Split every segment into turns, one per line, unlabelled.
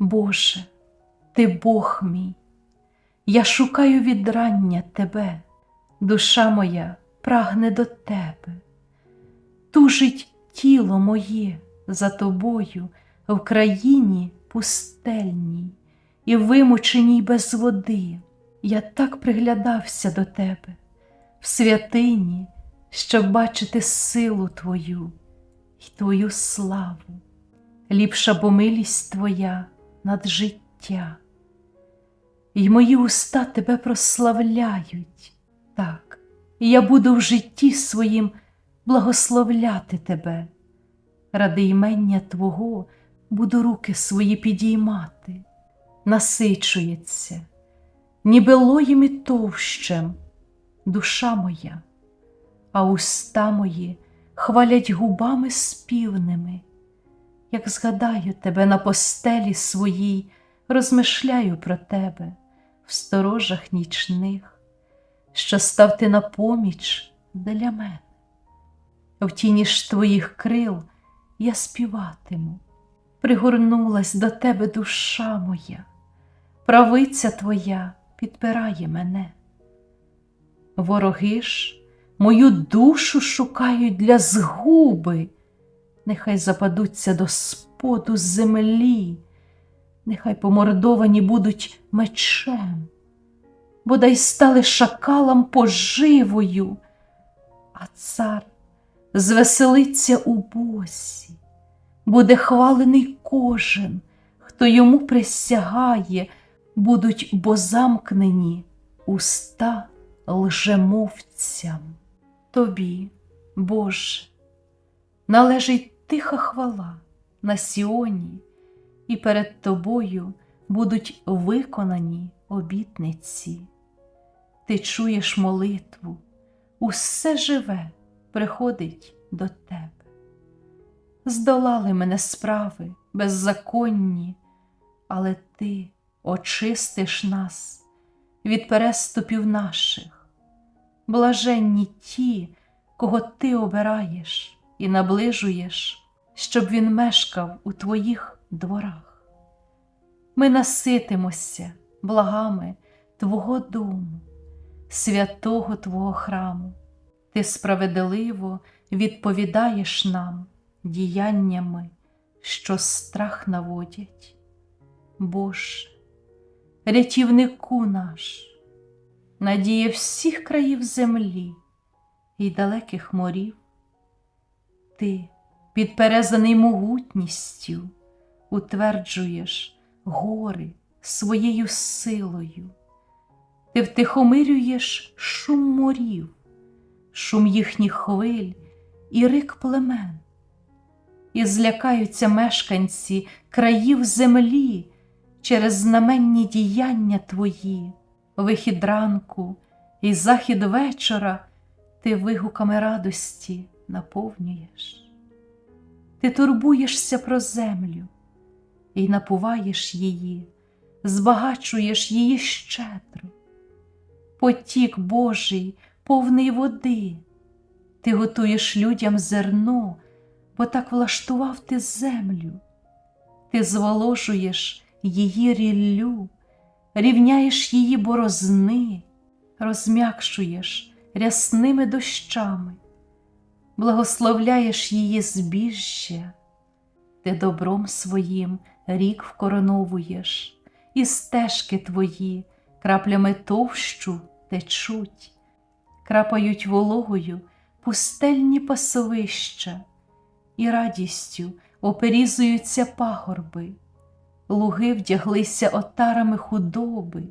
Боже, Ти Бог мій, я шукаю відрання Тебе, душа моя прагне до Тебе, тужить тіло моє за Тобою в країні пустельній і вимученій без води. Я так приглядався до Тебе в святині, щоб бачити силу Твою й Твою славу. Ліпша бо милість Твоя над життя, й мої уста Тебе прославляють. Так, і я буду в житті своїм благословляти Тебе. Ради імення Твого буду руки свої підіймати, насичується, ніби лоєм і товщем, душа моя, а уста мої хвалять губами співними. Як згадаю тебе на постелі своїй, розмишляю про тебе в сторожах нічних, що став ти на поміч для мене. В тіні ж твоїх крил я співатиму, пригорнулась до тебе душа моя, правиця твоя підпирає мене. Вороги ж мою душу шукають для згуби нехай западуться до споду землі, нехай помордовані будуть мечем, бодай стали шакалам поживою, а цар звеселиться у босі, буде хвалений кожен, хто йому присягає, будуть бо замкнені уста лжемовцям. Тобі, Боже, належить тиха хвала на Сіоні, і перед тобою будуть виконані обітниці. Ти чуєш молитву, усе живе приходить до тебе. Здолали мене справи беззаконні, але ти очистиш нас від переступів наших, блаженні ті, кого ти обираєш і наближуєш, щоб він мешкав у твоїх дворах. Ми наситимося благами Твого дому, святого Твого храму. Ти справедливо відповідаєш нам діяннями, що страх наводять. Боже, рятівнику наш, надія всіх країв землі і далеких морів, ти, підперезаний могутністю, утверджуєш гори своєю силою, ти втихомирюєш шум морів, шум їхніх хвиль і рик племен, і злякаються мешканці країв землі через знаменні діяння твої, вихід ранку і захід вечора ти вигуками радості наповнюєш. Ти турбуєшся про землю і напуваєш її, збагачуєш її щедро. Потік Божий, повний води, ти готуєш людям зерно, бо так влаштував ти землю, ти зволожуєш її ріллю, рівняєш її борозни, розм'якшуєш рясними дощами благословляєш її збіжжя, ти добром своїм рік вкороновуєш, і стежки твої краплями товщу течуть, крапають вологою пустельні пасовища, і радістю оперізуються пагорби, луги вдяглися отарами худоби,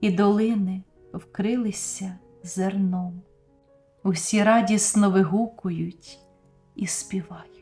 і долини вкрилися зерном усі радісно вигукують і співають.